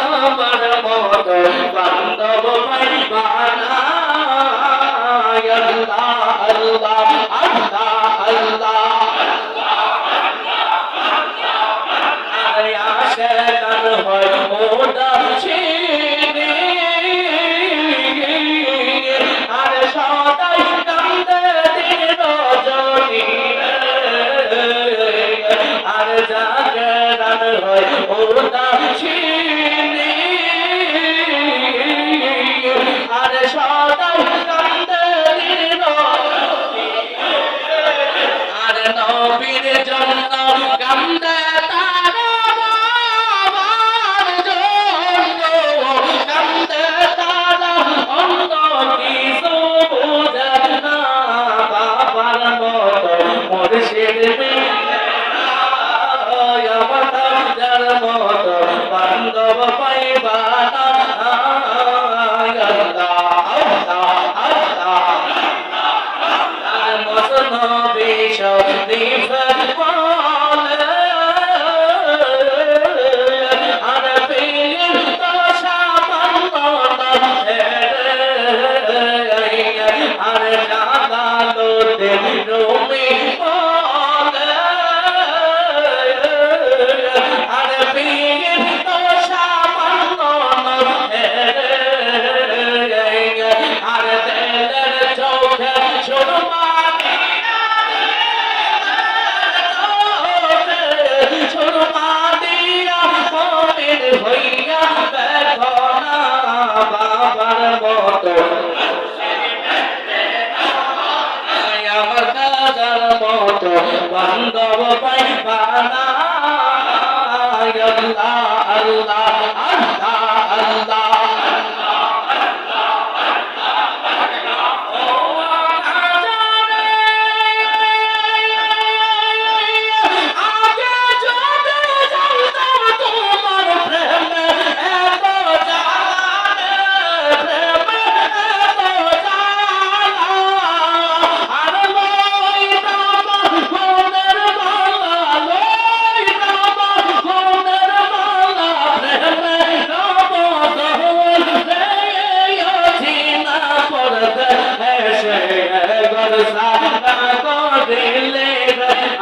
আমার মত বান্ধব পারিবানা আল্লাহ আল্লাহ আল্লাহ আল্লাহ আর জাগরণ হয় ওটা ছিল নবীর জন্য তার বাবার জন্য কান্দে তার অন্য কিছু বাবার মতো মুর্শিদ মতো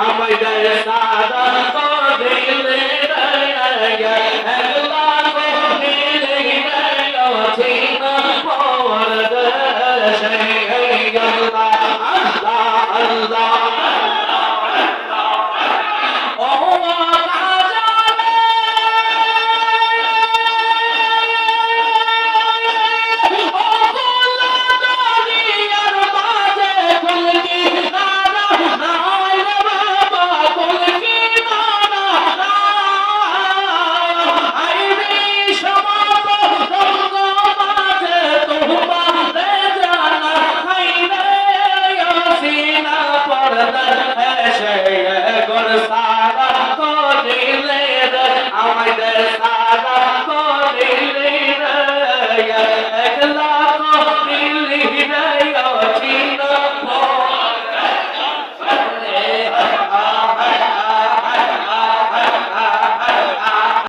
আমায় সাদা করে দিলে Yeah.